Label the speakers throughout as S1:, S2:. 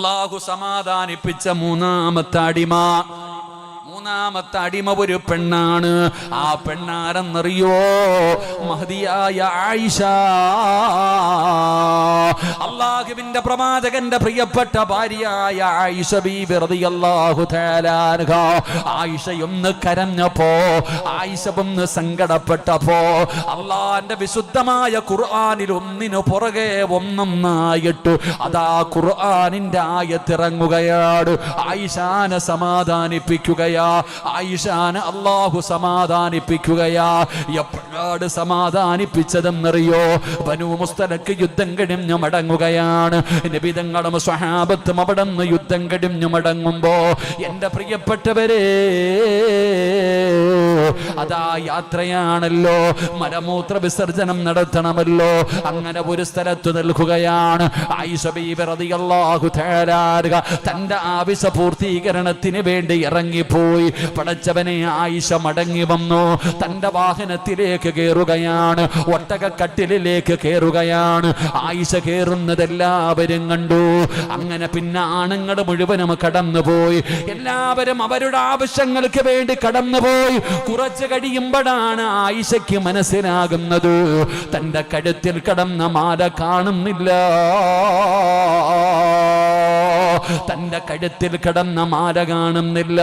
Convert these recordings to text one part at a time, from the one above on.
S1: അള്ളാഹു സമാധാനിപ്പിച്ച മൂന്നാമത്തെ അടിമ. മൂന്നാമത്തെ അടിമ ഒരു പെണ്ണാണ്. ആ പെണ്ണാരെന്നറിയോ? മഹതിയായ ആയിഷ. അള്ളാഹുവിന്റെ പ്രവാചകന്റെ പ്രിയപ്പെട്ട ഭാര്യയായ ആയിഷ ബി റളിയല്ലാഹു അള്ളാഹു അൻഹ. ആയിഷയൊന്ന് കരഞ്ഞപ്പോ ആയിഷ ഒന്ന് സങ്കടപ്പെട്ടപ്പോ അള്ളാന്റെ വിശുദ്ധമായ ഖുർആനിൽ ഒന്നിനു പുറകെ ഒന്നൊന്നായിട്ട് അതാ ഖുർആാനിന്റെ ആയത്തിറങ്ങുകയാണ് ആയിഷാനെ സമാധാനിപ്പിക്കുകയാ. ആയിഷാനെ അള്ളാഹു സമാധാനിപ്പിക്കുകയാ. എപ്പോഴാണ് സമാധാനിപ്പിച്ചതെന്നറിയോ? ബനു മുസ്തലക്ക് യുദ്ധം കഴിഞ്ഞു മടങ്ങുകയാണ്. നബിതങ്ങളും സ്വഹാബത്തും അവിടെ നിന്ന് യുദ്ധം കഴിഞ്ഞു മടങ്ങുമ്പോ എന്റെ പ്രിയപ്പെട്ടവരെ അതാ യാത്രയാണല്ലോ. മലമൂത്ര വിസർജനം നടത്തണമല്ലോ. അങ്ങനെ ഒരു സ്ഥലത്ത് നിൽക്കുകയാണ്. തന്റെ ആവശ്യ പൂർത്തീകരണത്തിന് വേണ്ടി ഇറങ്ങിപ്പോയി. പടച്ചവനെ ആയിഷ മടങ്ങി വന്നു. തന്റെ വാഹനത്തിലേക്ക് കയറുകയാണ് ഒട്ടകക്കട്ടിലേക്ക് കയറുകയാണ് ആയിഷ കയറുന്നത് എല്ലാവരും കണ്ടു. അങ്ങനെ പിന്നെ ആണുങ്ങൾ മുഴുവനും കടന്നുപോയി. എല്ലാവരും അവരുടെ ആവശ്യങ്ങൾക്ക് വേണ്ടി കടന്നുപോയി. കുറച്ച് കഴിയുമ്പോഴാണ് ആയിഷയ്ക്ക് മനസ്സിലാകുന്നത്. തന്റെ കഴുത്തിൽ കടന്ന മാല കാണുന്നില്ല. തന്റെ കഴുത്തിൽ കിടന്ന മാല കാണുന്നില്ല.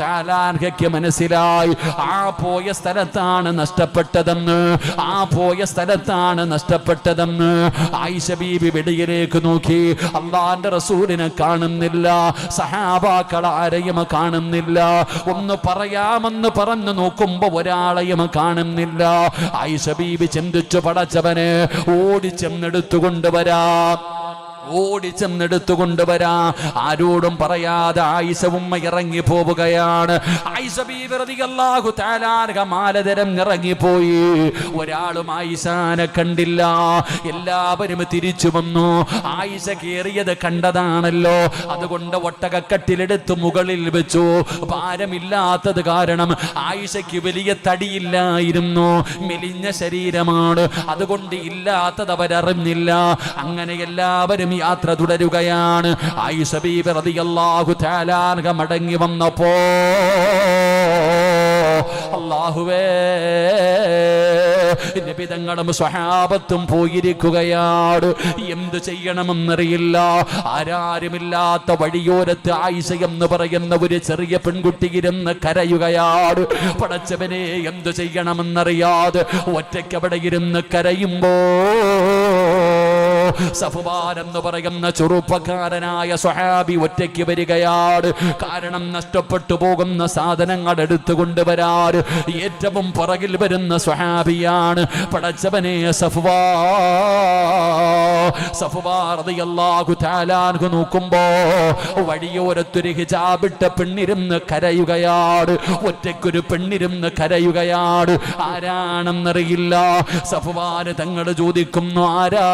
S1: തആല അൻഹയ്ക്ക് മനസ്സിലായി. ആ പോയ സ്ഥലത്താണ് നഷ്ടപ്പെട്ടതെന്ന്. ആ പോയ സ്ഥലത്താണ് നഷ്ടപ്പെട്ടതെന്ന്. ആയിഷ ബീബി വെളിയിലേക്ക് നോക്കി. അള്ളാന്റെ റസൂലിനെ കാണുന്നില്ല. സഹാബാക്കൾ ആരെയും കാണുന്നില്ല. ഒന്ന് പറയാമെന്ന് പറഞ്ഞു നോക്കുമ്പോ ഒരാളെയും കാണുന്നില്ല. ആയിഷ ബീബി ചിന്തിച്ചു പടച്ചവന് ഓടി ചെന്നെടുത്തുകൊണ്ടുവരാം ഓടിച്ചെന്നെടുത്തു കൊണ്ടുവരാ ആരോടും പറയാതെ ആയിസ ഉമ്മ ഇറങ്ങി പോവുകയാണ്. തആല അൻഹ മാലതരം ഇറങ്ങിപ്പോയി. ഒരാളും ആയിസാനെ കണ്ടില്ല. എല്ലാവരും തിരിച്ചു വന്നു. ആയിഷ കേറിയത് കണ്ടതാണല്ലോ. അതുകൊണ്ട് ഒട്ടകക്കട്ടിലെടുത്ത് മുകളിൽ വെച്ചു. ഭാരമില്ലാത്തത് കാരണം ആയിഷയ്ക്ക് വലിയ തടിയില്ലായിരുന്നു. മെലിഞ്ഞ ശരീരമാണ്. അതുകൊണ്ട് ഇല്ലാത്തത് അവരറിഞ്ഞില്ല. അങ്ങനെ എല്ലാവരും യാത്ര തുടരുകയാണ്. മടങ്ങി വന്നപ്പോ അല്ലാഹുവേ നിബിതങ്ങളും സ്വഹാബത്തും പോയിരിക്കുകയാണ്. എന്ത് ചെയ്യണമെന്നറിയില്ല. ആരാരുമില്ലാത്ത വഴിയോരത്ത് ആയിഷ എന്ന് പറയുന്ന ഒരു ചെറിയ പെൺകുട്ടി ഇരുന്ന് കരയുകയാണ്. പടച്ചവനെ എന്തു ചെയ്യണമെന്നറിയാതെ ഒറ്റയ്ക്ക് അവിടെ ഇരുന്ന് കരയുമ്പോ സഫുബാൻ എന്ന് പറയുന്ന ചെറുപ്പക്കാരനായ സ്വഹാബി ഒറ്റയ്ക്ക് വരികയാണ്. കാരണം നഷ്ടപ്പെട്ടു പോകുന്ന സാധനങ്ങൾ എടുത്തുകൊണ്ട് വരാറ്. ഏറ്റവും പുറകിൽ വരുന്ന സ്വഹാബിയാണ് പടച്ചവനെ സഫുവാ. സഫുവാ റളിയല്ലാഹു തആല അൻഹു നോക്കുമ്പോ വഴിയോരത്തൊരു ഹിജാബിട്ട പെണ്ണിരുന്ന് കരയുകയാണ്. ഒറ്റയ്ക്കൊരു പെണ്ണിരുന്ന് കരയുകയാണ്. ആരാണെന്നറിയില്ല. സഫുവാന് തങ്ങൾ ചോദിക്കുന്നു ആരാ?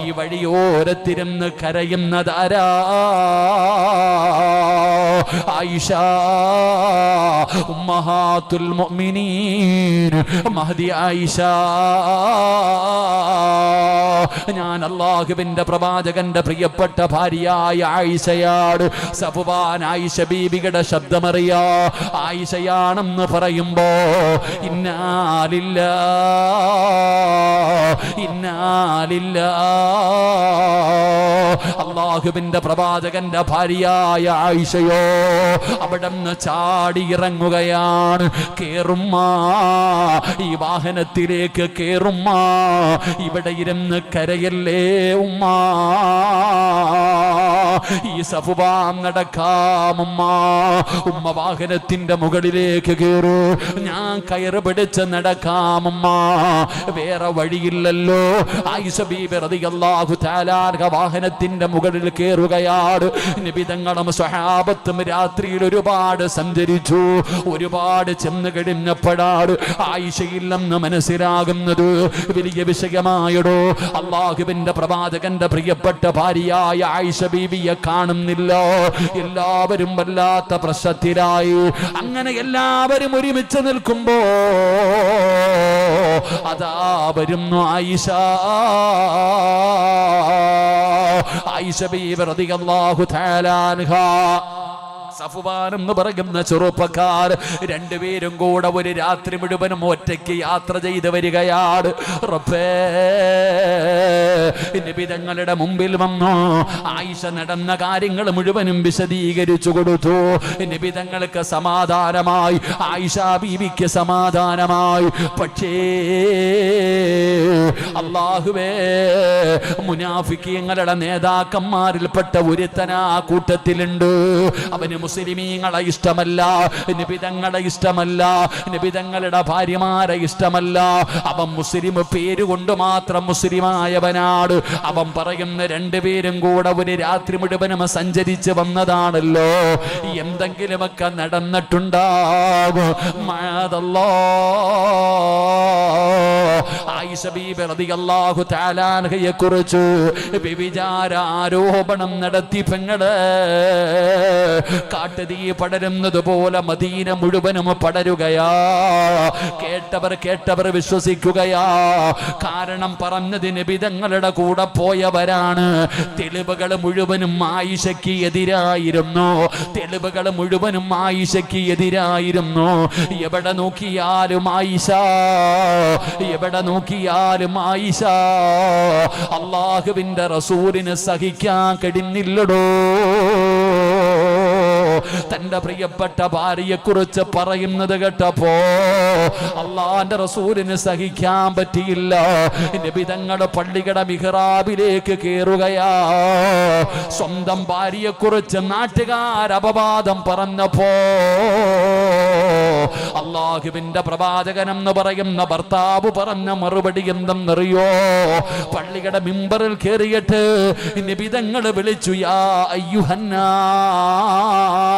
S1: ഈ വഴിയോരത്തിരുന്ന് കരയുന്നതാരാ? ആയിഷ ഉമ്മഹാത്തുൽ മഹദി ആയിഷ. ഞാൻ അള്ളാഹുവിന്റെ പ്രവാചകന്റെ പ്രിയപ്പെട്ട ഭാര്യയായ ആയിഷയാണ് സഫുവാൻ ആയിഷ ബീബിയുടെ ശബ്ദമറിയാ. ആയിഷയാണെന്ന് പറയുമ്പോ ഇന്നാലില്ല ഇന്നാലില്ല. അള്ളാഹുവിന്റെ പ്രവാചകന്റെ ഭാര്യയായ ആയിഷയോ അവിടെ നിന്ന് ചാടി ഇറങ്ങുകയാണ് കേറുമ്മ ഈ വാഹനത്തിലേക്ക് കേറുമ്മ ഇവിടെ ഇരുന്ന് കരയല്ലേ ഉമ്മ. ഈ സഫുബാം നടക്കാം ഉമ്മ. വാഹനത്തിന്റെ മുകളിലേക്ക് കയറൂ. ഞാൻ കയറ് പിടിച്ച് നടക്കാമുമ്മ വേറെ വഴിയില്ലല്ലോ. വാഹനത്തിന്റെ മുകളിൽ കയറുകയാണ്. നിബിതങ്ങളും സ്വഹാബത്തും രാത്രിയിൽ ഒരുപാട് സഞ്ചരിച്ചു. ഒരുപാട് ചെന്ന് കഴിഞ്ഞപ്പോഴാണ് ആയിഷയില്ലെന്ന് മനസ്സിലാകുന്നത്. വലിയ വിഷയമായടോ അള്ളാഹുവിന്റെ പ്രവാചകന്റെ പ്രിയപ്പെട്ട ഭാര്യയായ ആയിഷ ബീവിയെ കാണുന്നില്ല. എല്ലാവരും വല്ലാത്ത പ്രശ്നത്തിലായി. അങ്ങനെ എല്ലാവരും ഒരുമിച്ച് നിൽക്കുമ്പോ അതാ വരുന്നു ആയിഷ. ആയിഷ റളിയല്ലാഹു തആല അൻഹാ. സഫുവാൻ എന്ന് പറയുന്ന ചെറുപ്പക്കാർ രണ്ടുപേരും കൂടെ ഒരു രാത്രി മുഴുവനും ഒറ്റയ്ക്ക് യാത്ര ചെയ്ത് വരികയാണ്. റബ്ബേ നിബിതങ്ങളുടെ മുമ്പിൽ വന്നു. ആയിഷ നടന്ന കാര്യങ്ങൾ മുഴുവനും വിശദീകരിച്ചു കൊടുത്തു. നിബിതങ്ങൾക്ക് സമാധാനമായി ആയിഷ ബീവിക്ക് സമാധാനമായി. പക്ഷേ അള്ളാഹുവേ മുനാഫിക്കങ്ങളുടെ നേതാക്കന്മാരിൽപ്പെട്ട ഒരുത്തന ആ കൂട്ടത്തിലുണ്ട്. അവന് മുസ്ലിമീങ്ങളെ ഇഷ്ടമല്ല നിബിതങ്ങളെ ഇഷ്ടമല്ല നിബിതങ്ങളുടെ ഭാര്യമാരെ ഇഷ്ടമല്ല. അവൻ മുസ്ലിം പേരുകൊണ്ട് മാത്രം മുസ്ലിമായവനാണ്. അവൻ പറയുന്ന രണ്ടുപേരും കൂടെ ഒരു രാത്രി മുഴുവനും സഞ്ചരിച്ച് വന്നതാണല്ലോ. എന്തെങ്കിലുമൊക്കെ നടന്നിട്ടുണ്ടാകും മാതല്ലോ തആല കുറിച്ച് ആരോപണം നടത്തി പെങ്ങൾ. കാട്ടുതീ പടരുന്നത് പോലെ മദീന മുഴുവനും പടരുകയാ. കേട്ടവർ കേട്ടവർ വിശ്വസിക്കുകയാ. കാരണം പറഞ്ഞതിന് വിധങ്ങളുടെ കൂടെ പോയവരാണ്. തെളിവുകൾ മുഴുവനും ആയിഷയ്ക്ക് എതിരായിരുന്നു. തെളിവുകൾ മുഴുവനും ആയിഷയ്ക്ക് എതിരായിരുന്നു. എവിടെ നോക്കിയാലും ആയിഷ നോക്കിയാലും ആയിഷ. അള്ളാഹുവിന്റെ റസൂലിന് സഹിക്കാൻ കഴിഞ്ഞില്ലടോ തന്റെ പ്രിയപ്പെട്ട ഭാര്യയെ കുറിച്ച് പറയുന്നത് കേട്ടപ്പോ അള്ളാന്റെ റസൂലിന് സഹിക്കാൻ പറ്റിയില്ല. നിബിതങ്ങളുടെ പള്ളിയുടെ മിഹ്റാബിലേക്ക് കയറുകയാ സ്വന്തം ഭാര്യയെ കുറിച്ച് നാട്ടുകാർ അപവാദം പറഞ്ഞപ്പോ അള്ളാഹുവിന്റെ പ്രവാചകൻ എന്ന് പറയുന്ന ഭർത്താവ് പറഞ്ഞ മറുപടി എന്തെന്നറിയോ? പള്ളിയുടെ മിമ്പറിൽ കയറിയിട്ട് നിബിതങ്ങൾ വിളിച്ചു യാ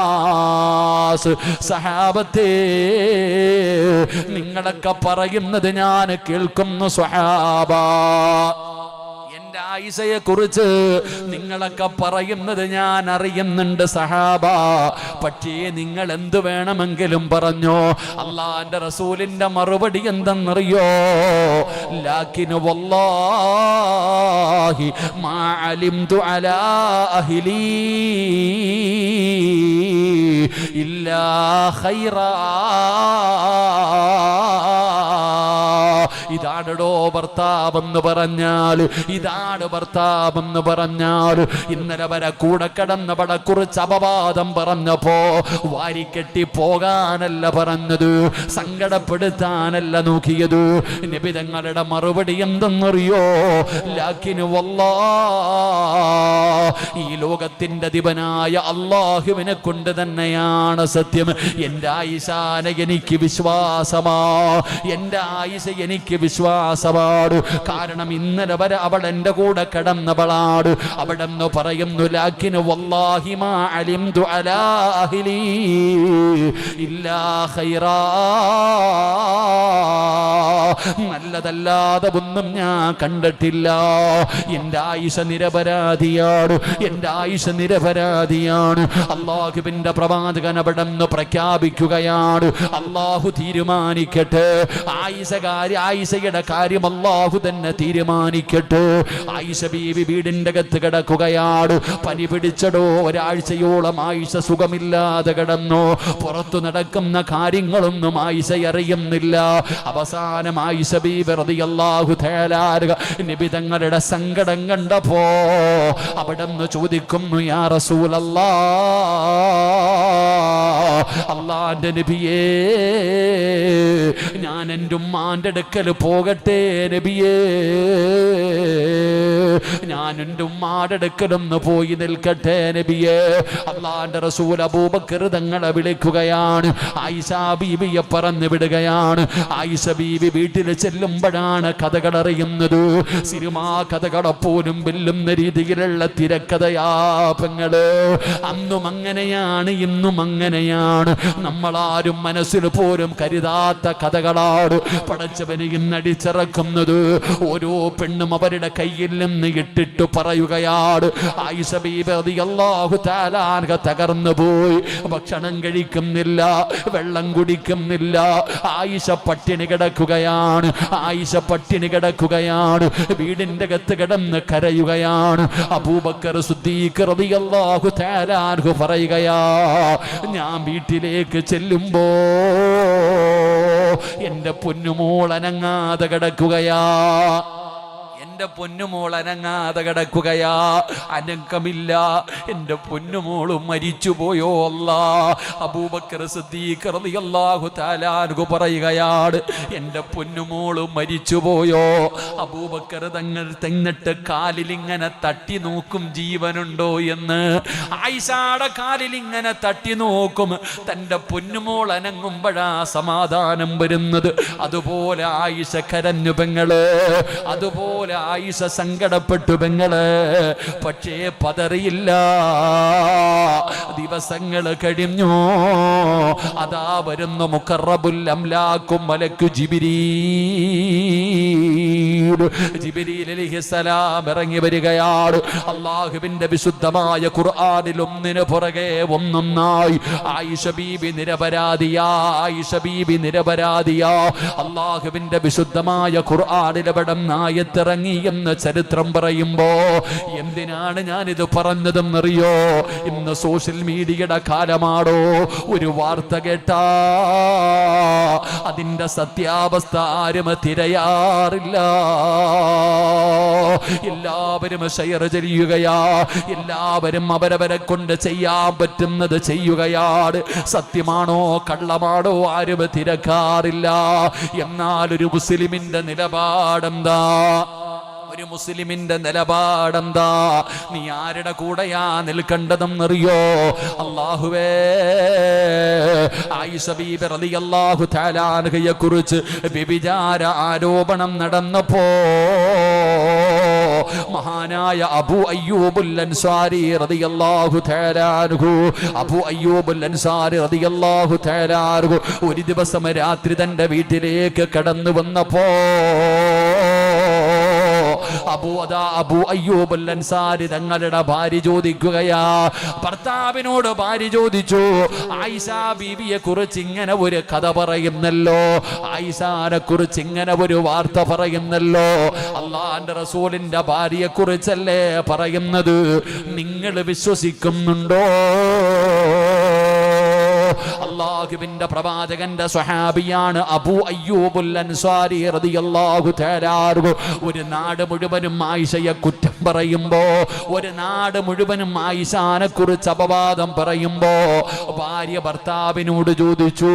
S1: അയ്യുഹന്നാസ് സഹാബത്തേ നിങ്ങളൊക്കെ പറയുന്നത് ഞാൻ കേൾക്കുന്നു സ്വഹാബ. ആയിഷയെ കുറിച്ച് നിങ്ങളൊക്കെ പറയുന്നത് ഞാൻ അറിയുന്നുണ്ട് സഹാബ. പക്ഷേ നിങ്ങൾ എന്ത് വേണമെങ്കിലും പറഞ്ഞോ. അള്ളാന്റെ റസൂലിന്റെ മറുപടി എന്തെന്നറിയോ? ലാക്കിന് വല്ലാഹി അലാ ഇല്ലാ ഖൈറാ. ഇതാണടോ ഭർത്താവെന്ന് പറഞ്ഞാൽ ഇതാണ് ഭർത്താവെന്ന് പറഞ്ഞാൽ ഇന്നലെ വരെ കൂടെ കിടന്ന പടക്കുറിച്ച് അപവാദം പറഞ്ഞപ്പോ വാരിക്കെട്ടി പോകാനല്ല പറഞ്ഞത് സങ്കടപ്പെടുത്താനല്ല നോക്കിയത്. നിബിതങ്ങളുടെ മറുപടി എന്തെന്നറിയോ? ലാക്കിന് വല്ലാ ഈ ലോകത്തിന്റെ ദിവനായ അള്ളാഹുവിനെ കൊണ്ട് തന്നെയാണ് സത്യം. എന്റെ ആയിഷാന എനിക്ക് വിശ്വാസമാ. എന്റെ ആയിഷ എനിക്ക് വിശ്വാസമാണ് കാരണം ഇന്നലെ വരെ അവൾ എന്റെ കൂടെ കിടന്നവളാടു. അവിടെ നിന്ന് പറയുന്നു നല്ലതല്ലാതെ ഒന്നും ഞാൻ കണ്ടിട്ടില്ല. എന്റെ ആയിഷ നിരപരാധിയാണ്. എന്റെ ആയിഷ നിരപരാധിയാണ്. അള്ളാഹുബിന്റെ പ്രവാചകൻ അവിടെ നിന്ന് പ്രഖ്യാപിക്കുകയാണ്. അള്ളാഹു തീരുമാനിക്കട്ടെ. ആയിഷ കാര്യം ആയിഷയുടെ കാര്യം അള്ളാഹു തന്നെ തീരുമാനിക്കട്ടെ. ആയിഷ ബീവി വീടിന്റെ അകത്ത് കിടക്കുകയാണ്. പനി പിടിച്ചടോ ഒരാഴ്ചയോളം ആയിഷ സുഖമില്ലാതെ കിടന്നു. പുറത്തു നടക്കുന്ന കാര്യങ്ങളൊന്നും ആയിഷ അറിയുന്നില്ല. അവസാനം ആയിഷ ബീവി റളിയല്ലാഹു തേലാരുക നിബിതങ്ങളുടെ സങ്കടം കണ്ടപ്പോ അവിടെ നിന്ന് ചോദിക്കുന്നു യാ റസൂലല്ലാ അള്ളാന്റെ നബിയേ ഞാൻ എന്റെ ഉമ്മാന്റെ അടുക്കൽ പോകട്ടെ നബിയേ. ഞാൻ എന്റെ ഉമ്മാടെ അടുക്കലൊന്ന് പോയി നിൽക്കട്ടെ നബിയേ. അള്ളാന്റെ റസൂൽ അബൂബക്കർ തങ്ങളെ വിളിക്കുകയാണ്. ആയിഷ ബീബിയെ പറന്ന് വിടുകയാണ്. ആയിഷ ബീബി വീട്ടിൽ ചെല്ലുമ്പോഴാണ് കഥകൾ അറിയുന്നത്. സിനിമാ കഥകളപ്പോലും വെല്ലുന്ന രീതിയിലുള്ള തിരക്കഥയാ പെങ്ങൾ. അന്നും അങ്ങനെയാണ് ഇന്നും അങ്ങനെയാണ് നമ്മളാരും മനസ്സിൽ പോലും കരുതാത്ത കഥകളാണ് പടച്ചവന് ഇന്നടിച്ചിറക്കുന്നത് ഓരോ പെണ്ണും അവരുടെ കയ്യിൽ നിന്ന് ഇട്ടിട്ട് പറയുകയാണ്. തകർന്നു പോയി. ഭക്ഷണം കഴിക്കുന്നില്ല വെള്ളം കുടിക്കുന്നില്ല. ആയിഷ പട്ടിണി കിടക്കുകയാണ്. ആയിഷ പട്ടിണി കിടക്കുകയാണ്. വീടിന്റെ അകത്ത് കിടന്ന് കരയുകയാണ്. അബൂബക്കർ സുദ്ദീഖ് പറയുകയാ ഞാൻ വീട്ടിലേക്ക് ചെല്ലുമ്പോ എന്റെ പൊന്നുമോൾ അനങ്ങാതെ കിടക്കുകയാ. എന്റെ പൊന്നുമോൾ അനങ്ങാതെ കിടക്കുകയാ. അനക്കമില്ല. എന്റെ മരിച്ചു മരിച്ചുപോയോ അല്ല. അബൂബക്കർ സിദ്ദീഖ് റളിയല്ലാഹു തആല അൻഹു പറയുകയാണ് എന്റെ പൊന്നുമോൾ മരിച്ചുപോയോ അബൂബക്കർ തങ്ങൾ തെങ്ങിട്ട് കാലിൽ ഇങ്ങനെ തട്ടി നോക്കും ജീവനുണ്ടോ? എന്ന്. ആയിഷാടെ കാലിൽ ഇങ്ങനെ തട്ടി നോക്കും. തന്റെ പൊന്നുമോൾ അനങ്ങുമ്പോഴാ സമാധാനം വരുന്നത്. അതുപോലെ ആയിഷ കരഞ്ഞു പെങ്ങൾ. അതുപോലെ ആയിഷ സങ്കടപ്പെട്ടു പെങ്ങൾ. പക്ഷേ പതറിയില്ല. ദിവസങ്ങൾ കഴിഞ്ഞു. അതാ വരുന്നു മുക്കറബുൽ അംലാക്കും മലക്കു ജിബിരീ ജിബിരിയിൽ അലിഹിസലാം ഇറങ്ങി വരികയാണ്. അള്ളാഹുവിന്റെ വിശുദ്ധമായ ഖുർആനിൽ ഒന്നിനു പുറകെ ഒന്നൊന്നായി. ആയിഷ ബീബി നിരപരാധിയാ ആയിഷ ബീബി നിരപരാധിയാ. അള്ളാഹുവിന്റെ വിശുദ്ധമായ ഖുർആനിൽ എവിടം നായത്തിറങ്ങി എന്ന് ചരിത്രം പറയുമ്പോ എന്തിനാണ് ഞാനിത് പറഞ്ഞതെന്നറിയോ? ഇന്ന് സോഷ്യൽ മീഡിയയുടെ കാലമാണോ ഒരു വാർത്ത കേട്ടാ. അതിന്റെ സത്യാവസ്ഥ ആരും തിരയാറില്ല. എല്ലാവരും ഷെയർ ചെയ്യുകയാ. എല്ലാവരും അവരവരെ കൊണ്ട് ചെയ്യാൻ പറ്റുന്നത് ചെയ്യുകയാണ്. സത്യമാണോ കള്ളമാണോ ആരും തിരക്കാറില്ല. എന്നാൽ ഒരു മുസ്ലിമിന്റെ നിലപാടെന്താ? ഒരു മുസ്ലിമിന്റെ നിലപാടെന്താ? നീ ആരുടെ കൂടെയാ നിൽക്കേണ്ടതെന്നറിയോ? അള്ളാഹുവേ ആയിഷ ബീബി റളിയല്ലാഹു തആല അൻഹയെ കുറിച്ച് വ്യഭിചാര ആരോപണം നടന്നപ്പോ മഹാനായ അബു അയ്യൂബുൽ അൻസാരി റളിയല്ലാഹു അൻഹു അബു അയ്യൂബുൽ അൻസാരി റളിയല്ലാഹു അൻഹു ഒരു ദിവസം രാത്രി തന്റെ വീട്ടിലേക്ക് കടന്നു വന്നപ്പോ അബു അബു അയ്യൂബുൽ അൻസാരി തങ്ങളുടെ ഭാര്യ ചോദിക്കുകയാ. ഭർത്താവിനോട് ഭാര്യ ചോദിച്ചു ആയിഷ ബീവിയെ കുറിച്ച് ഇങ്ങനെ ഒരു കഥ പറയുന്നല്ലോ ആയിഷാനെ കുറിച്ച് ഇങ്ങനെ ഒരു വാർത്ത പറയുന്നല്ലോ. അള്ളാന്റെ റസൂലിന്റെ ഭാര്യയെ കുറിച്ചല്ലേ പറയുന്നത്? നിങ്ങൾ വിശ്വസിക്കുന്നുണ്ടോ? അള്ളാഹുവിന്റെ പ്രവാചകന്റെ സ്വഹാബിയാണ് അബു അയ്യൂബുൽ അൻസാരി റളിയല്ലാഹു തആല അൻഹു. ഒരു നാട് മുഴുവനും ആയിഷയെ കുറ്റം പറയുമ്പോ ഒരു നാട് മുഴുവനും ആയിഷാനെ കുറിച്ച് അപവാദം പറയുമ്പോ ഭാര്യ ഭർത്താവിനോട് ചോദിച്ചു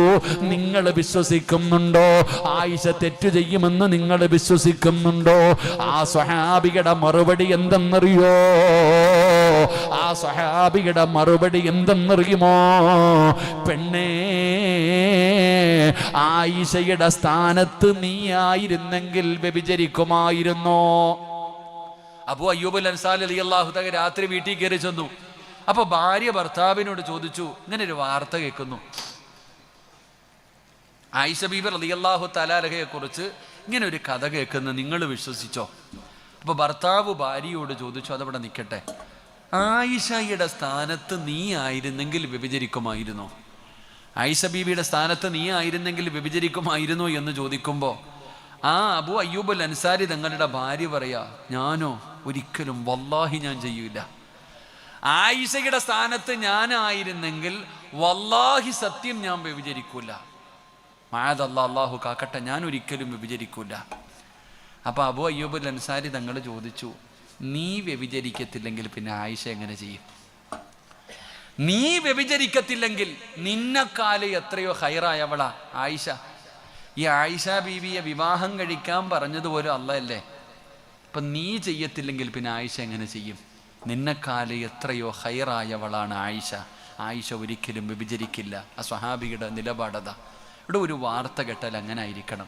S1: നിങ്ങൾ വിശ്വസിക്കുന്നുണ്ടോ? ആയിഷ തെറ്റു ചെയ്യുമെന്ന് നിങ്ങൾ വിശ്വസിക്കുന്നുണ്ടോ? ആ സ്വഹാബിയുടെ മറുപടി എന്തെന്നറിയോ? ആ സ്വഹാബിയുടെ മറുപടി എന്തെന്നറിയുമോ? പെണ്ണേ ആയിഷയുടെ സ്ഥാനത്ത് നീ ആയിരുന്നെങ്കിൽ വ്യഭിചരിക്കുമായിരുന്നോ? അബു അയ്യൂബ് അൻസാൽ അലി അള്ളാഹുദക രാത്രി വീട്ടിൽ കയറി ചെന്നു. അപ്പൊ ഭാര്യ ഭർത്താവിനോട് ചോദിച്ചു ഇങ്ങനെ ഒരു വാർത്ത കേൾക്കുന്നു. ആയിഷ ബീബർ അലി അള്ളാഹു തലാലഹയെ കുറിച്ച് ഇങ്ങനെ ഒരു കഥ കേൾക്കുന്ന നിങ്ങൾ വിശ്വസിച്ചോ? അപ്പൊ ഭർത്താവ് ഭാര്യയോട് ചോദിച്ചു അതവിടെ നിൽക്കട്ടെ. ആയിഷയുടെ സ്ഥാനത്ത് നീ ആയിരുന്നെങ്കിൽ വ്യഭിചരിക്കുമായിരുന്നോ? ആയിഷ ബീബിയുടെ സ്ഥാനത്ത് നീ ആയിരുന്നെങ്കിൽ വ്യഭിചരിക്കുമായിരുന്നോ എന്ന് ചോദിക്കുമ്പോൾ ആ അബു അയ്യൂബുൽ അൻസാരി തങ്ങളുടെ ഭാര്യ പറയാ ഞാനോ ഒരിക്കലും വല്ലാഹി ഞാൻ ചെയ്യൂല. ആയിഷയുടെ സ്ഥാനത്ത് ഞാനായിരുന്നെങ്കിൽ വല്ലാഹി സത്യം ഞാൻ വ്യഭിചരിക്കൂല. മായതല്ല അള്ളാഹു കാക്കട്ടെ ഞാൻ ഒരിക്കലും വ്യഭിചരിക്കൂല. അപ്പൊ അബു അയ്യൂബുൽ അൻസാരി തങ്ങൾ ചോദിച്ചു നീ വ്യഭിചരിക്കത്തില്ലെങ്കിൽ പിന്നെ ആയിഷ എങ്ങനെ ചെയ്യും? നീ വ്യഭിചരിക്കത്തില്ലെങ്കിൽ നിന്നെക്കാൽ എത്രയോ ഹൈറായവളാ ആയിഷ ഈ ആയിഷ ബീവിയെ വിവാഹം കഴിക്കാൻ പറഞ്ഞതുപോലെ അല്ലല്ലേ അപ്പൊ നീ ചെയ്യത്തില്ലെങ്കിൽ പിന്നെ ആയിഷ എങ്ങനെ ചെയ്യും? നിന്നെക്കാൽ എത്രയോ ഹൈറായവളാണ് ആയിഷ. ആയിഷ ഒരിക്കലും വിഭജരിക്കില്ല ആ സ്വഹാബിയുടെ നിലപാടത. ഇവിടെ ഒരു വാർത്ത കേട്ടാൽ അങ്ങനെ ആയിരിക്കണം.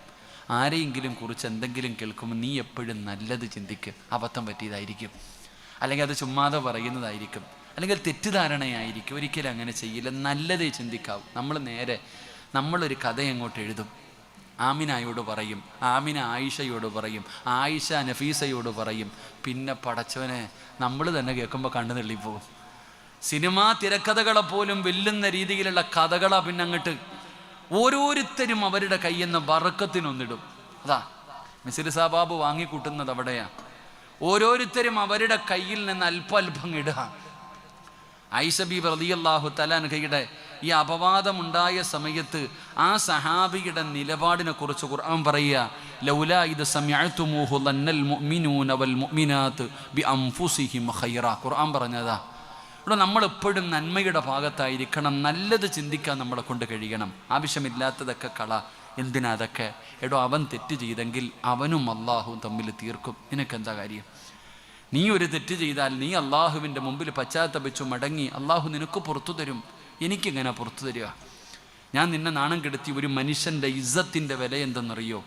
S1: ആരെയെങ്കിലും കുറിച്ച് എന്തെങ്കിലും കേൾക്കുമ്പോൾ നീ എപ്പോഴും നല്ലത് ചിന്തിക്കും. അബദ്ധം പറ്റിയതായിരിക്കും. അല്ലെങ്കിൽ അത് ചുമ്മാതെ പറയുന്നതായിരിക്കും. അല്ലെങ്കിൽ തെറ്റിദ്ധാരണയായിരിക്കും. ഒരിക്കലും അങ്ങനെ ചെയ്യില്ല. നല്ലതേ ചിന്തിക്കാവൂ. നമ്മൾ നേരെ നമ്മളൊരു കഥ അങ്ങോട്ട് എഴുതും.
S2: ആമിനായോട് പറയും. ആമിന ആയിഷയോട് പറയും. ആയിഷ നഫീസയോട് പറയും. പിന്നെ പടച്ചവനെ നമ്മൾ തന്നെ കേൾക്കുമ്പോൾ കണ്ടു തള്ളിപ്പോവും സിനിമാ തിരക്കഥകളെ പോലും വെല്ലുന്ന രീതിയിലുള്ള കഥകളാ പിന്നെ അങ്ങോട്ട് ഓരോരുത്തരും അവരുടെ കയ്യിൽ നിന്ന് വറക്കത്തിനൊന്നിടും. അതാ മിസിർ സാബാബ് വാങ്ങിക്കൂട്ടുന്നത് അവിടെയാ. ഓരോരുത്തരും അവരുടെ കയ്യിൽ നിന്ന് അല്പ അല്പം ഇടുക. ഐസബി റളിയല്ലാഹു തലാൻഹയുടെ ഈ അപവാദമുണ്ടായ സമയത്ത് ആ സഹാബിയുടെ നിലപാടിനെ കുറിച്ച് ഖുർആൻ പറയുക ലൗല ഇത് ഖുർആൻ പറഞ്ഞതാ ഇവിടെ നമ്മൾ എപ്പോഴും നന്മയുടെ ഭാഗത്തായിരിക്കണം നല്ലത് ചിന്തിക്കാൻ നമ്മളെ കൊണ്ട് കഴിയണം. ആവശ്യമില്ലാത്തതൊക്കെ കള എന്തിനാ അതൊക്കെ? എടോ അവൻ തെറ്റ് ചെയ്തെങ്കിൽ അവനും അള്ളാഹുവും തമ്മിൽ തീർക്കും. നിനക്കെന്താ കാര്യം? നീ ഒരു തെറ്റ് ചെയ്താൽ നീ അള്ളാഹുവിന്റെ മുമ്പിൽ പശ്ചാത്തപിച്ചു മടങ്ങി അള്ളാഹു നിനക്ക് പുറത്തു തരും. എനിക്കിങ്ങനെ പുറത്തു തരിക. ഞാൻ നിന്നെ നാണം കെടുത്തി ഒരു മനുഷ്യന്റെ ഇസ്സത്തിന്റെ വില എന്തെന്നറിയോ?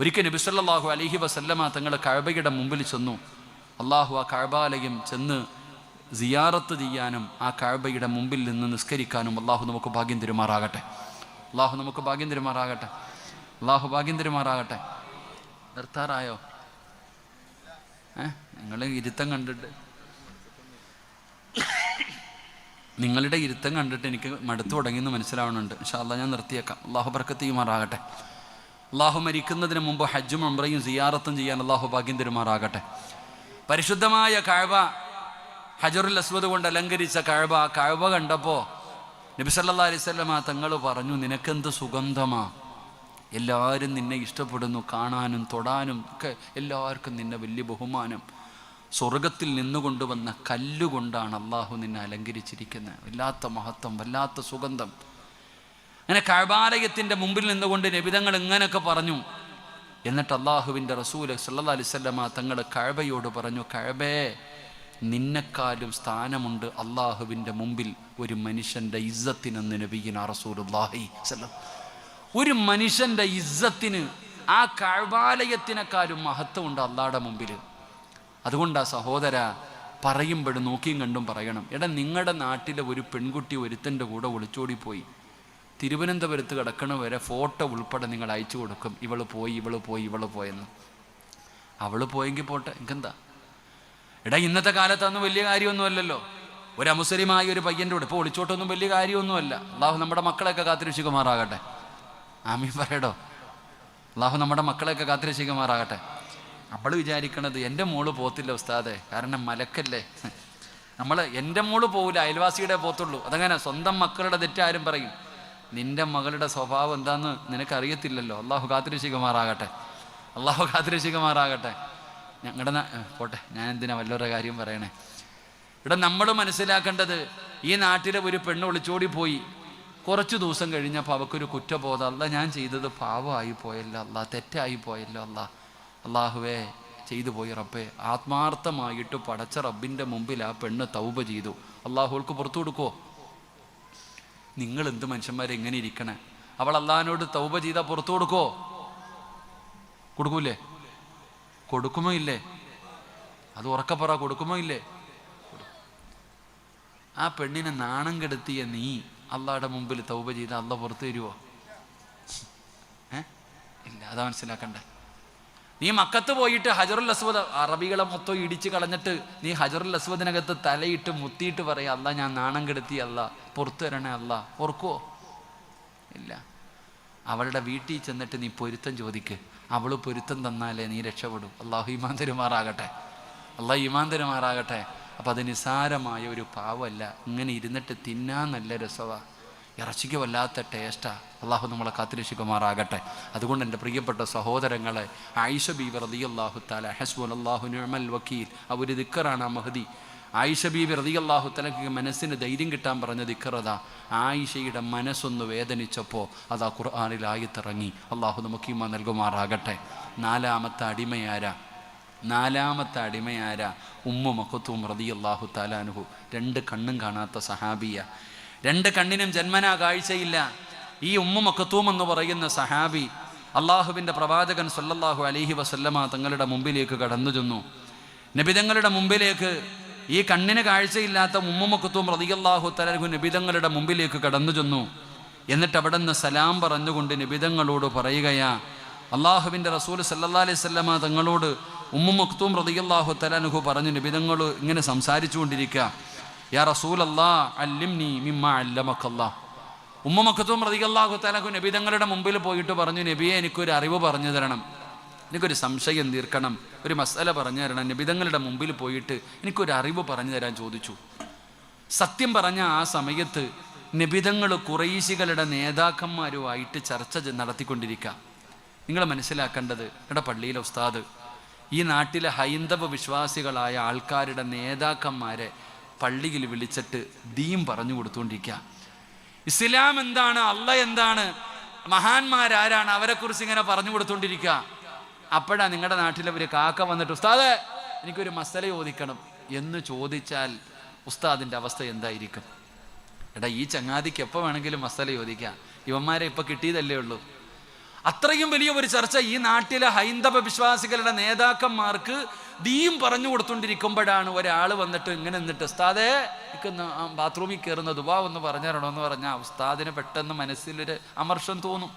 S2: ഒരിക്കൽ നബിസല്ലാഹു അലഹി വസല്ലമ തങ്ങൾ കഴബയുടെ മുമ്പിൽ ചെന്നു. അള്ളാഹു ആ കഴബാലയം ചെന്ന് സിയാറത്ത് ചെയ്യാനും ആ കഴബയുടെ മുമ്പിൽ നിന്ന് നിസ്കരിക്കാനും അള്ളാഹു നമുക്ക് ഭാഗ്യം തരുമാറാകട്ടെ. അള്ളാഹു നമുക്ക് ഭാഗ്യം തരുമാറാകട്ടെ. അള്ളാഹു ഭാഗ്യം തരുമാറാകട്ടെ. നിർത്താറായോ? നിങ്ങൾ ഇരുത്തം കണ്ടിട്ട്. നിങ്ങളുടെ ഇരുത്തം കണ്ടിട്ട് എനിക്ക് മടുത്തു തുടങ്ങിയെന്ന് മനസ്സിലാവുന്നുണ്ട്. ഇൻഷാല്ല ഞാൻ നിർത്തിയേക്കാം. അള്ളാഹു ബർക്കത്ത് മാറാകട്ടെ അള്ളാഹു മരിക്കുന്നതിന് മുമ്പ് ഹജ്ജും ഉംറയും സിയാറത്തും ചെയ്യാൻ അള്ളാഹു ഭാഗ്യം തരുമാറാകട്ടെ. പരിശുദ്ധമായ കഴവ ഹജറുൽ അസ്വദ് കൊണ്ട് അലങ്കരിച്ച കഴവ കഴവ കണ്ടപ്പോൾ നബി സല്ലാ അലൈവല്ലമ തങ്ങൾ പറഞ്ഞു നിനക്കെന്ത് സുഗന്ധമാ? എല്ലാവരും നിന്നെ ഇഷ്ടപ്പെടുന്നു കാണാനും തൊടാനും ഒക്കെ എല്ലാവർക്കും നിന്നെ വലിയ ബഹുമാനം. സ്വർഗത്തിൽ നിന്നുകൊണ്ടുവന്ന കല്ലുകൊണ്ടാണ് അള്ളാഹു നിന്നെ അലങ്കരിച്ചിരിക്കുന്നത്. വല്ലാത്ത മഹത്വം വല്ലാത്ത സുഗന്ധം. അങ്ങനെ കഴബാലയത്തിന്റെ മുമ്പിൽ നിന്നുകൊണ്ട് നബിതങ്ങൾ ഇങ്ങനെയൊക്കെ പറഞ്ഞു. എന്നിട്ട് അള്ളാഹുവിന്റെ റസൂൽ സല്ലാ അലിസ്വല്ലമ തങ്ങൾ കഴബയോട് പറഞ്ഞു കഴബേ നിന്നെക്കാലും സ്ഥാനമുണ്ട് അള്ളാഹുവിന്റെ മുമ്പിൽ ഒരു മനുഷ്യന്റെ ഇസ്സത്തിനെന്ന് നബീന അള്ളാഹി സല്ലം ഒരു മനുഷ്യന്റെ ഇസ്സത്തിന് ആ കഴബാലയത്തിനെക്കാളും മഹത്വമുണ്ട് അള്ളാടെ മുമ്പിൽ അതുകൊണ്ടാ സഹോദര പറയുമ്പോഴും നോക്കിയും കണ്ടും പറയണം. എടാ നിങ്ങളുടെ നാട്ടിലെ ഒരു പെൺകുട്ടി ഒരുത്തന്റെ കൂടെ ഒളിച്ചോടിപ്പോയി. തിരുവനന്തപുരത്ത് കിടക്കണ വരെ ഫോട്ടോ ഉൾപ്പെടെ നിങ്ങൾ അയച്ചു കൊടുക്കും. ഇവൾ പോയി ഇവൾ പോയി ഇവൾ പോയെന്ന്. അവൾ പോയെങ്കിൽ പോട്ടെ എനിക്കെന്താ എടാ ഇന്നത്തെ കാലത്തൊന്നും വലിയ കാര്യമൊന്നുമല്ലല്ലോ. ഒരു അമുസലിമായ ഒരു പയ്യന്റെ കൂടെ. ഇപ്പോൾ ഒളിച്ചോട്ടൊന്നും വലിയ കാര്യമൊന്നുമല്ല. അള്ളാഹു നമ്മുടെ മക്കളെയൊക്കെ കാത്തിരക്ഷിക്കുമാറാകട്ടെ. ആമീൻ പറയടോ. അള്ളാഹു നമ്മുടെ മക്കളെയൊക്കെ കാത്തിരക്ഷിക്കുമാറാകട്ടെ. നമ്മൾ വിചാരിക്കണത് എന്റെ മോൾ പോത്തില്ല ഉസ്താദെ കാരണം മലക്കല്ലേ. നമ്മൾ എന്റെ മോൾ പോവില്ല അയൽവാസിയുടെ പോത്തുള്ളൂ. അതങ്ങനെ സ്വന്തം മക്കളുടെ തെറ്റാരും പറയും. നിന്റെ മകളുടെ സ്വഭാവം എന്താന്ന് നിനക്കറിയത്തില്ലല്ലോ. അള്ളാഹു കാത്തിരക്ഷിക്കുമാറാകട്ടെ. അള്ളാഹു കാത്തിരക്ഷിക്കുമാറാകട്ടെ. ഞങ്ങളുടെ പോട്ടെ. ഞാൻ എന്തിനാ വല്ലവരുടെ കാര്യം പറയണേ? ഇവിടെ നമ്മൾ മനസ്സിലാക്കേണ്ടത് ഈ നാട്ടിലെ ഒരു പെണ്ണ് ഒളിച്ചോടി പോയി കുറച്ച് ദിവസം കഴിഞ്ഞപ്പോൾ അവക്കൊരു കുറ്റബോധം. അല്ല ഞാൻ ചെയ്തത് പാവമായി പോയല്ലോ അല്ല തെറ്റായി പോയല്ലോ അല്ല. അള്ളാഹുവേ ചെയ്തു പോയി റബ്ബേ. ആത്മാർത്ഥമായിട്ട് പടച്ച റബ്ബിന്റെ മുമ്പിൽ ആ പെണ്ണ് തൗബ ചെയ്തു. അള്ളാഹുൾക്ക് പുറത്തു കൊടുക്കുമോ നിങ്ങൾ എന്ത് മനുഷ്യന്മാരെ എങ്ങനെ ഇരിക്കണേ? അവൾ അള്ളാഹിനോട് തൗബ ചെയ്താൽ പുറത്തു കൊടുക്കുവോ? കൊടുക്കൂലേ. കൊടുക്കുമോ ഇല്ലേ? അത് ഉറക്കപ്പറ കൊടുക്കുമോ ഇല്ലേ? ആ പെണ്ണിനെ നാണം കെടുത്തിയ നീ അള്ളാഹുടെ മുമ്പിൽ തൗബ ചെയ്ത് അള്ള പുറത്തു തരുമോ ഏ? ഇല്ല അതാ മനസ്സിലാക്കണ്ടേ. നീ മക്കത്ത് പോയിട്ട് ഹജറുൽ അസ്വദ് അറബികളെ മൊത്തം ഇടിച്ച് കളഞ്ഞിട്ട് നീ ഹജറുൽ അസ്വദിനകത്ത് തലയിട്ട് മുത്തിയിട്ട് പറയാ അല്ല ഞാൻ നാണം കെടുത്തി അല്ല പുറത്തു തരണേ അല്ല ഓർക്കുവോ? ഇല്ല. അവളുടെ വീട്ടിൽ ചെന്നിട്ട് നീ പൊരുത്തം ചോദിക്ക്. അവൾ പൊരുത്തം തന്നാലേ നീ രക്ഷപ്പെടും. അള്ളാഹു ഇമാന്തരുമാറാകട്ടെ അള്ളാഹു ഈമാൻ തരുമാറാകട്ടെ. അപ്പം അത് നിസാരമായ ഒരു പാവമല്ല ഇങ്ങനെ ഇരുന്നിട്ട് തിന്നാൻ നല്ല രസമാണ് ഇറച്ചിക്ക് വല്ലാത്ത ടേസ്റ്റാ അള്ളാഹു നമ്മളെ കാത്തിരക്ഷിക്കുമാറാകട്ടെ. അതുകൊണ്ട് എന്റെ പ്രിയപ്പെട്ട സഹോദരങ്ങളെ ആയിഷ ബീബി റതി അള്ളാഹു താല ഹസ്ബുൽ അള്ളാഹു നിഴമൽ വക്കീൽ ആ ഒരു ദിക്കറാണ് ആ മഹദി. ആയിഷ ബീബി റതി അള്ളാഹു തലക്ക് മനസ്സിന് ധൈര്യം കിട്ടാൻ പറഞ്ഞ ദിക്കറത ആയിഷയുടെ മനസ്സൊന്ന് വേദനിച്ചപ്പോൾ അതാ ഖുർആാനിൽ ആയിത്തിറങ്ങി. അള്ളാഹു നമുക്ക് ഈമ നൽകുമാറാകട്ടെ. നാലാമത്തെ അടിമയാര? നാലാമത്തെ അടിമയാര ഉമ്മു മഹത്തും റതി അള്ളാഹു താലാനുഹു രണ്ട് കണ്ണും കാണാത്ത സഹാബിയ. രണ്ട് കണ്ണിനും ജന്മനാ കാഴ്ചയില്ല. ഈ ഉമ്മു മക്കത്തൂം എന്ന് പറയുന്ന സഹാബി അള്ളാഹുവിന്റെ പ്രവാചകൻ സല്ലല്ലാഹു അലൈഹി വസല്ലമ തങ്ങളുടെ മുമ്പിലേക്ക് കടന്നു ചെന്നു. നബിതങ്ങളുടെ മുമ്പിലേക്ക് ഈ കണ്ണിന് കാഴ്ചയില്ലാത്ത ഉമ്മു മക്കത്തൂം റതിയല്ലാഹു തലഹു നബിതങ്ങളുടെ മുമ്പിലേക്ക് കടന്നു ചെന്നു. എന്നിട്ട് അവിടെ നിന്ന് സലാം പറഞ്ഞുകൊണ്ട് നിബിതങ്ങളോട് പറയുകയാ അള്ളാഹുവിന്റെ റസൂൽ സല്ലല്ലാ അലൈഹി സ്വല്ലമ തങ്ങളോട് ഉമ്മു മക്തൂം റളിയല്ലാഹു തലാനുഹു പറഞ്ഞു നിബിതങ്ങൾ ഇങ്ങനെ സംസാരിച്ചു കൊണ്ടിരിക്കുക യാ റസൂൽ അല്ലാ അല്ലിംനി മിമ്മ അല്ലമക്കല്ലാ. ഉമ്മ മക്കത്തും റളിയല്ലാഹു തലാഹു നബിതങ്ങളുടെ മുമ്പിൽ പോയിട്ട് പറഞ്ഞു നബിയെ എനിക്കൊരു അറിവ് പറഞ്ഞു തരണം. എനിക്കൊരു സംശയം തീർക്കണം. ഒരു മസാല പറഞ്ഞു തരണം. നബിതങ്ങളുടെ മുമ്പിൽ പോയിട്ട് എനിക്കൊരു അറിവ് പറഞ്ഞു തരാൻ ചോദിച്ചു. സത്യം പറഞ്ഞ ആ സമയത്ത് നിബിതങ്ങൾ കുറേശികളുടെ നേതാക്കന്മാരുമായിട്ട് ചർച്ച നടത്തിക്കൊണ്ടിരിക്കുക. നിങ്ങൾ മനസ്സിലാക്കേണ്ടത് നിങ്ങളുടെ പള്ളിയിലെ ഉസ്താദ് ഈ നാട്ടിലെ ഹൈന്ദവ വിശ്വാസികളായ ആൾക്കാരുടെ നേതാക്കന്മാരെ പള്ളിയിൽ വിളിച്ചിട്ട് ദീം പറഞ്ഞു കൊടുത്തുകൊണ്ടിരിക്കുക ഇസ്ലാം എന്താണ്? അല്ല എന്താണ്? മഹാന്മാരാരാണ് അവരെക്കുറിച്ച് ഇങ്ങനെ പറഞ്ഞു കൊടുത്തുകൊണ്ടിരിക്കുക അപ്പോഴാണ് നിങ്ങളുടെ നാട്ടിലെ ഒരു കാക്ക വന്നിട്ട് ഉസ്താദ് എനിക്കൊരു മസല ചോദിക്കണം. എന്ന് ചോദിച്ചാൽ ഉസ്താദിന്റെ അവസ്ഥ എന്തായിരിക്കും? എടാ ഈ ചങ്ങാതിക്ക് എപ്പോൾ വേണമെങ്കിലും മസല ചോദിക്കാം. ഇവന്മാരെ ഇപ്പം കിട്ടിയതല്ലേ ഉള്ളൂ. അത്രയും വലിയ ഒരു ചർച്ച ഈ നാട്ടിലെ ഹൈന്ദവ വിശ്വാസികളുടെ നേതാക്കന്മാർക്ക് ദീം പറഞ്ഞു കൊടുത്തുകൊണ്ടിരിക്കുമ്പോഴാണ് ഒരാൾ വന്നിട്ട് ഇങ്ങനെ നിന്നിട്ട് ഉസ്താദേ എനിക്ക് ബാത്റൂമിൽ കയറുന്ന ദുബാ ഒന്ന് പറഞ്ഞു എന്ന് പറഞ്ഞാൽ ഉസ്താദിന് പെട്ടെന്ന് മനസ്സിലൊരു അമർഷം തോന്നും.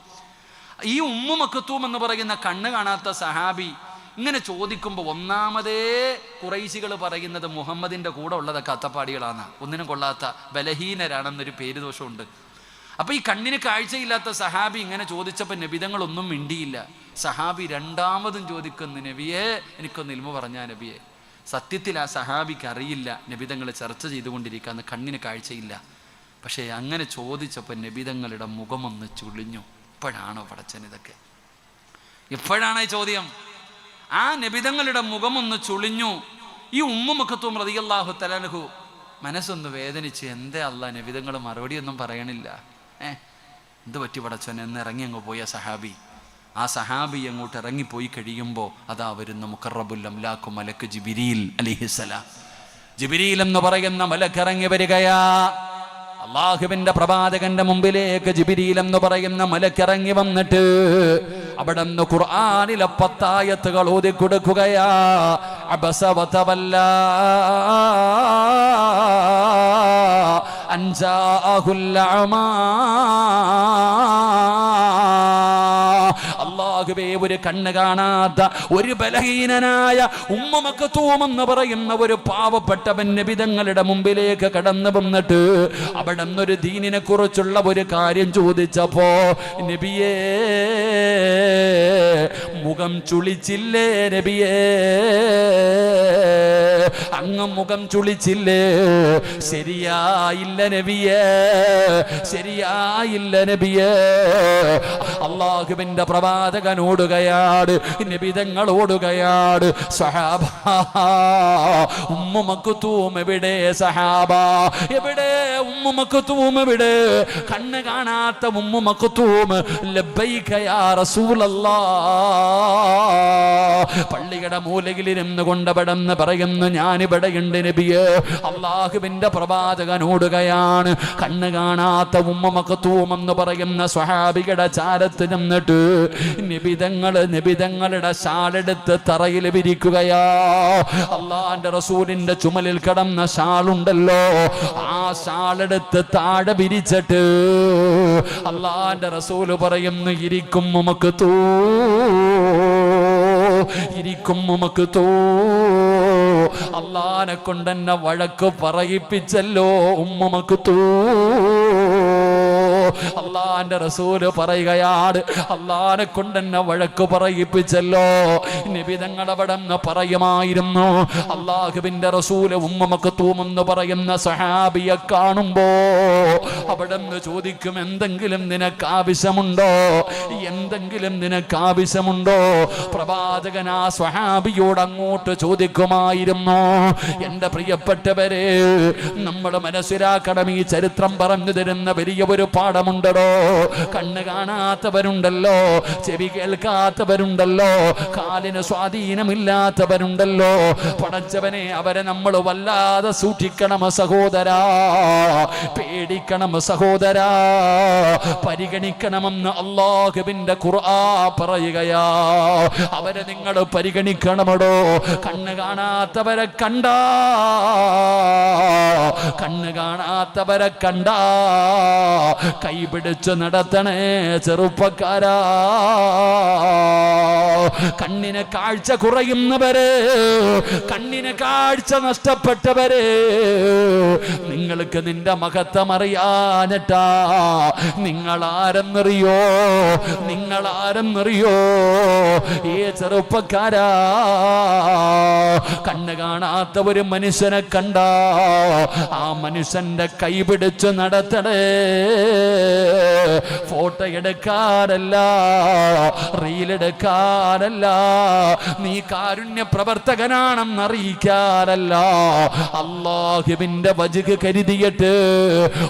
S2: ഈ ഉമ്മു മക്കത്തൂം എന്ന് പറയുന്ന കണ്ണ് കാണാത്ത സഹാബി ഇങ്ങനെ ചോദിക്കുമ്പോൾ ഒന്നാമതേ കുറൈശികൾ പറയുന്നത് മുഹമ്മദിന്റെ കൂടെ ഉള്ളതൊക്കെ അത്തപ്പാടികളാണ് ഒന്നിനും കൊള്ളാത്ത ബലഹീനരാണെന്നൊരു പേര് ദോഷമുണ്ട് അപ്പൊ ഈ കണ്ണിന് കാഴ്ചയില്ലാത്ത സഹാബി ഇങ്ങനെ ചോദിച്ചപ്പോൾ നബിതങ്ങളൊന്നും മിണ്ടിയില്ല. സഹാബി രണ്ടാമതും ചോദിക്കുന്നു നബിയെ എനിക്കൊന്ന് ഇൽമ പറഞ്ഞാ നബിയെ. സത്യത്തിൽ ആ സഹാബിക്ക് അറിയില്ല നബിതങ്ങൾ ചർച്ച ചെയ്തുകൊണ്ടിരിക്കാന്ന് കണ്ണിന് കാഴ്ചയില്ല. പക്ഷേ അങ്ങനെ ചോദിച്ചപ്പോൾ നബിതങ്ങളുടെ മുഖമൊന്ന് ചുളിഞ്ഞു. ഇപ്പോഴാണോ പടച്ചൻ ഇതൊക്കെ? എപ്പോഴാണ് ചോദ്യം? ആ നബിതങ്ങളുടെ മുഖമൊന്ന് ചുളിഞ്ഞു. ഈ ഉമ്മുമുഖത്തും റതിയല്ലാഹു തലനുഹു മനസ്സൊന്ന് വേദനിച്ച് എന്തേ അല്ല നബിതങ്ങൾ മറുപടിയൊന്നും പറയണില്ല. ഏ എന്ത് പറ്റി പടച്ചോൻ? എന്ന് ഇറങ്ങി അങ്ങ് പോയ സഹാബി. ആ സഹാബി അങ്ങോട്ട് ഇറങ്ങിപ്പോയി കഴിയുമ്പോൾ അതാ വരുന്ന മുക്കറബുൽ അംലാഖു മലക്ക് ജിബിരിയിൽ അലിഹിസലാം ജിബിരിയിൽ എന്ന് പറയുന്ന മലക്ക് ഇറങ്ങി വരികയാ. അള്ളാഹുവിന്റെ പ്രവാചകന്റെ മുമ്പിലേക്ക് ജിബിരിയിൽ എന്ന് പറയുന്ന മലക്കിറങ്ങി വന്നിട്ട് അവിടെ നിന്ന് ഖുർആാനിലെ പത്തായത്തുകൾ ഓതി കൊടുക്കുകയാ അബസവതവല്ല അള്ളാഹുവേ ഒരു കണ്ണ് കാണാത്ത ഒരു ബലഹീനനായ ഉമ്മമക്കത്തൂമെന്ന് പറയുന്ന ഒരു പാവപ്പെട്ടവൻ നബിതങ്ങളുടെ മുമ്പിലേക്ക് കടന്നു വന്നിട്ട് അവിടെ നിന്നൊരു ദീനിനെ കുറിച്ചുള്ള ഒരു കാര്യം ചോദിച്ചപ്പോ നബിയേ മുഖം ചുളിച്ചില്ലേ നബിയേ? അങ്ങ് മുഖം ചുളിച്ചില്ലേ? ശരിയായില്ല നബിയേ ശരിയായില്ല നബിയേ. അള്ളാഹുവിന്റെ പ്രവാചകനോടുകയാണ് നിബിതങ്ങൾ ഓടുകയാണ് സഹാബ ഉമ്മുമക്കുത്തൂം എവിടെ സഹാബ? എവിടെ ഉമ്മുമക്കുത്തൂം എവിടെ? കണ്ണ് കാണാത്ത ഉമ്മുമക്കുത്തൂം ലബ്ബൈക യാ റസൂലല്ലാ. പള്ളിയുടെ മൂലയിലിരുന്ന് കൊണ്ടവിടെന്ന് പറയുന്നു ഞാനിവിടെയുണ്ട് നബിയെ. അള്ളാഹുവിന്റെ പ്രവാചകൻ ഓടുകയാണ്. കണ്ണ് കാണാത്ത ഉമ്മ മക്കത്തൂം എന്ന് പറയുന്ന സ്വഹാബികളുടെ ചാരത്ത് നിന്നിട്ട് നിബിതങ്ങൾ നിബിതങ്ങളുടെ ഷാളെടുത്ത് തറയിൽ വിരിക്കുകയാ. അള്ളാന്റെ റസൂലിന്റെ ചുമലിൽ കിടന്ന ഷാളുണ്ടല്ലോ. ആ ഷാളെടുത്ത് താഴെ വിരിച്ചിട്ട് അള്ളാന്റെ റസൂൽ പറയുന്നു ഇരിക്കും നമുക്ക് തൂ. ഇരിക്കും നമുക്ക് തൂ. അള്ളാനെ കൊണ്ടെന്നെ വഴക്ക് പറയിപ്പിച്ചല്ലോ ഉമ്മക്ക് തൂ. അള്ളാന്റെ റസൂൽ പറയുകയാണ് അള്ളാനെ കൊണ്ടെന്നെ വഴക്ക് പറയിപ്പിച്ചല്ലോ. നിബിതങ്ങളവിടെന്ന് പറയുമായിരുന്നു അള്ളാഹുവിന്റെ റസൂൽ ഉമ്മമക്ക് തൂമെന്ന് പറയുന്ന സഹാബിയെ കാണുമ്പോ അവിടെ നിന്ന് ചോദിക്കും എന്തെങ്കിലും നിനക്ക് ആവശ്യമുണ്ടോ എന്തെങ്കിലും നിനക്ക് ആവശ്യമുണ്ടോ പ്രവാചകൻ ആ സ്വഹാബിയോട് അങ്ങോട്ട് ചോദിക്കുമായിരുന്നു എന്റെ പ്രിയപ്പെട്ടവരെ നമ്മൾ മനസ്സിലാക്കണം ഈ ചരിത്രം പറഞ്ഞു തരുന്ന വലിയ ഒരു പാഠമുണ്ടോ കണ്ണ് കാണാത്തവരുണ്ടല്ലോ. ചെവി കേൾക്കാത്തവരുണ്ടല്ലോ. കാലിന് സ്വാധീനമില്ലാത്തവരുണ്ടല്ലോ. പടച്ചവനെ അവരെ നമ്മൾ വല്ലാതെ സൂക്ഷിക്കണം സഹോദരാ. പേടിക്കണം സഹോദരാ. പരിഗണിക്കണമെന്ന് അള്ളാഹുവിന്റെ ഖുർആ പറയുകയാ. അവരെ നിങ്ങൾ പരിഗണിക്കണമടോ. കണ്ണ് കാണാത്തവരെ കണ്ട. കണ്ണ് കാണാത്തവരെ കണ്ട. കൈപിടിച്ചു
S1: നടത്തണേ ചെറുപ്പക്കാരാ. കണ്ണിന് കാഴ്ച കുറയുന്നവര് കണ്ണിന് കാഴ്ച നഷ്ടപ്പെട്ടവര് നിങ്ങൾക്ക് നിന്റെ മഹത്വം അറിയാനട്ടാ. നിങ്ങൾ ആരെന്നറിയോ? നിങ്ങൾ ആരെന്നറിയോ? ഏ ചെറുപ്പക്കാരാ കണ്ണ് കാണാത്ത ഒരു മനുഷ്യനെ കണ്ട. ആ മനുഷ്യന്റെ കൈ പിടിച്ച് നടത്തണേ ഫോട്ടോ എടുക്കാനല്ല റീലെടുക്കാനല്ല നീ കാരുണ്യ പ്രവർത്തകനാണെന്നറിയിക്കാനല്ല അള്ളാഹുവിന്റെ വജുക്ക് കരുതിയിട്ട്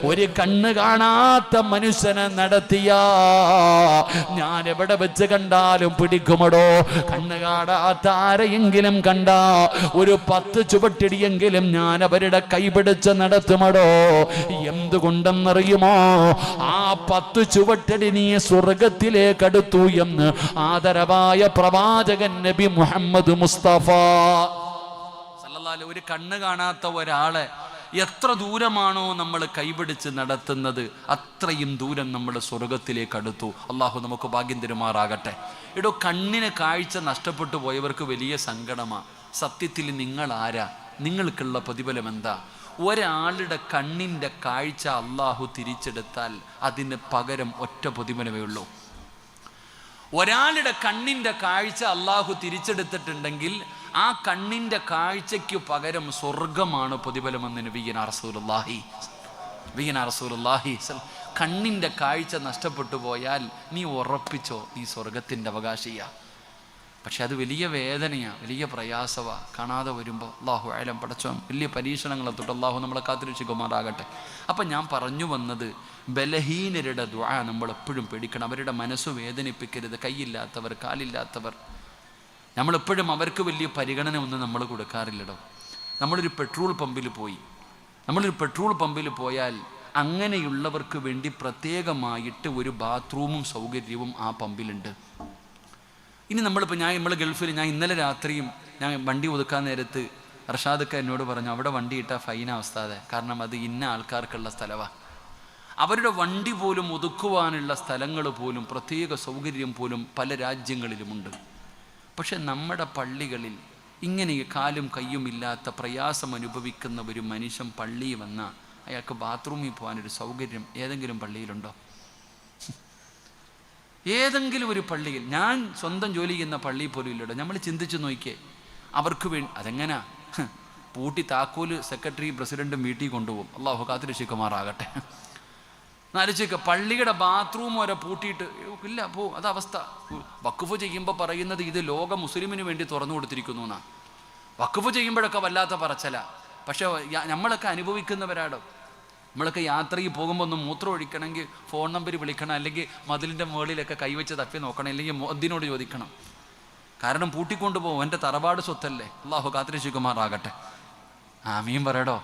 S1: ഒരു കണ്ണ് കാണാത്ത മനുഷ്യനെ നടത്തിയ. ഞാൻ എവിടെ വെച്ച് കണ്ടാലും പിടിക്കുമടോ? കണ്ണ് കാണാത്ത ആരെയെങ്കിലും കണ്ട? ഒരു പത്ത് ചുവട്ടിടിയെങ്കിലും ഞാൻ അവരുടെ കൈപിടിച്ച് നടത്തുമടോ? എന്തുകൊണ്ടെന്നറിയുമോ? ആ പത്ത് ചുവട്ടടി നീ സ്വർഗത്തിലേക്ക് അടുത്തു എന്ന് ആദരവായ പ്രവാചകൻ നബി മുഹമ്മദ് മുസ്തഫ.
S2: സല്ലല്ലാഹു ഒരു കണ്ണ് കാണാത്ത ഒരാളെ എത്ര ദൂരമാണോ നമ്മൾ കൈപിടിച്ച് നടത്തുന്നത് അത്രയും ദൂരം നമ്മൾ സ്വർഗത്തിലേക്ക് അടുത്തു. അള്ളാഹു നമുക്ക് ഭാഗ്യം തരുമാറാകട്ടെ. ഇടോ കണ്ണിന് കാഴ്ച നഷ്ടപ്പെട്ടു പോയവർക്ക് വലിയ സങ്കടമാ. സത്യത്തിൽ നിങ്ങൾ ആരാ? നിങ്ങൾക്കുള്ള പ്രതിഫലം എന്താ? ഒരാളുടെ കണ്ണിന്റെ കാഴ്ച അള്ളാഹു തിരിച്ചെടുത്താൽ അതിന് പകരം ഒറ്റ പ്രതിഫലമേ ഉള്ളൂ. ഒരാളുടെ കണ്ണിന്റെ കാഴ്ച അള്ളാഹു തിരിച്ചെടുത്തിട്ടുണ്ടെങ്കിൽ ആ കണ്ണിന്റെ കാഴ്ചയ്ക്ക് പകരം സ്വർഗമാണ് പ്രതിഫലമെന്ന് നബീന റസൂലുള്ളാഹി നബീന റസൂലുള്ളാഹി സൽ- കണ്ണിന്റെ കാഴ്ച നഷ്ടപ്പെട്ടു പോയാൽ നീ ഉറപ്പിച്ചോ നീ സ്വർഗത്തിന്റെ അവകാശിയാ. പക്ഷെ അത് വലിയ വേദനയാണ് വലിയ പ്രയാസമാണ് കാണാതെ വരുമ്പോൾ അള്ളാഹു ആയാലും പടച്ചോൻ വലിയ പരീക്ഷണങ്ങളെ തൊട്ട് അള്ളാഹു നമ്മളെ കാത്തിരക്ഷിക്കുമാറാകട്ടെ. അപ്പം ഞാൻ പറഞ്ഞു വന്നത് ബലഹീനരുടെ ദ്വാ നമ്മൾ എപ്പോഴും പേടിക്കണം. അവരുടെ മനസ്സ് വേദനിപ്പിക്കരുത്. കൈയില്ലാത്തവർ കാലില്ലാത്തവർ. നമ്മളെപ്പോഴും അവർക്ക് വലിയ പരിഗണന ഒന്നും നമ്മൾ കൊടുക്കാറില്ലടോ. നമ്മളൊരു പെട്രോൾ പമ്പിൽ പോയി. നമ്മളൊരു പെട്രോൾ പമ്പിൽ പോയാൽ അങ്ങനെയുള്ളവർക്ക് വേണ്ടി പ്രത്യേകമായിട്ട് ഒരു ബാത്റൂമും സൗകര്യവും ആ പമ്പിലുണ്ട്. ഇനി നമ്മളിപ്പോൾ ഞാൻ നമ്മൾ ഗൾഫിൽ ഞാൻ ഇന്നലെ രാത്രിയും ഞാൻ വണ്ടി ഒതുക്കാൻ നേരത്ത് റഷാദൊക്കെ എന്നോട് പറഞ്ഞു അവിടെ വണ്ടി ഇട്ടാൽ ഫൈൻ അവസ്ഥാതെ കാരണം അത് ഇന്ന ആൾക്കാർക്കുള്ള സ്ഥലമാണ് അവരുടെ വണ്ടി പോലും ഒതുക്കുവാനുള്ള സ്ഥലങ്ങൾ പോലും പ്രത്യേക സൗകര്യം പോലും പല രാജ്യങ്ങളിലുമുണ്ട്. പക്ഷെ നമ്മുടെ പള്ളികളിൽ ഇങ്ങനെ കാലും കയ്യും ഇല്ലാത്ത പ്രയാസം അനുഭവിക്കുന്ന ഒരു മനുഷ്യൻ പള്ളിയിൽ വന്നാൽ അയാൾക്ക് ബാത്റൂമിൽ പോകാനൊരു സൗകര്യം ഏതെങ്കിലും പള്ളിയിലുണ്ടോ? ഏതെങ്കിലും ഒരു പള്ളിയിൽ ഞാൻ സ്വന്തം ജോലി ചെയ്യുന്ന പള്ളി പോലും ഇല്ലടോ. നമ്മൾ ചിന്തിച്ചു നോക്കിയേ അവർക്ക് വേണ്ടി അതെങ്ങനാ? പൂട്ടി താക്കോൽ സെക്രട്ടറി പ്രസിഡന്റും വീട്ടിൽ കൊണ്ടുപോകും. അള്ളാഹു കാത്തിരക്ഷിക്കുമാറാകട്ടെ. ആലോചിക്ക പള്ളിയുടെ ബാത്റൂം വരെ പൂട്ടിയിട്ട് ഇല്ല പോ അത് അവസ്ഥ. വക്കുഫ് ചെയ്യുമ്പോൾ പറയുന്നത് ഇത് ലോക മുസ്ലിമിന് വേണ്ടി തുറന്നു കൊടുത്തിരിക്കുന്നു എന്നാ. വക്കുഫ് ചെയ്യുമ്പോഴൊക്കെ വല്ലാത്ത പറച്ചല. പക്ഷേ നമ്മളൊക്കെ അനുഭവിക്കുന്നവരാടോ? നമ്മളൊക്കെ യാത്രയിൽ പോകുമ്പോൾ ഒന്ന് മൂത്രം ഒഴിക്കണമെങ്കിൽ ഫോൺ നമ്പർ വിളിക്കണം അല്ലെങ്കിൽ മതിലിന്റെ മുകളിലൊക്കെ കൈവച്ച് തപ്പി നോക്കണം അല്ലെങ്കിൽ മോദിനോട് ചോദിക്കണം. കാരണം പൂട്ടിക്കൊണ്ടു പോകും എന്റെ തറവാട് സ്വത്തല്ലേ. അള്ളാഹു കാത്തിരി കാത്തിരശിക്കുമാറാകട്ടെ ആമീൻ പറയടോ.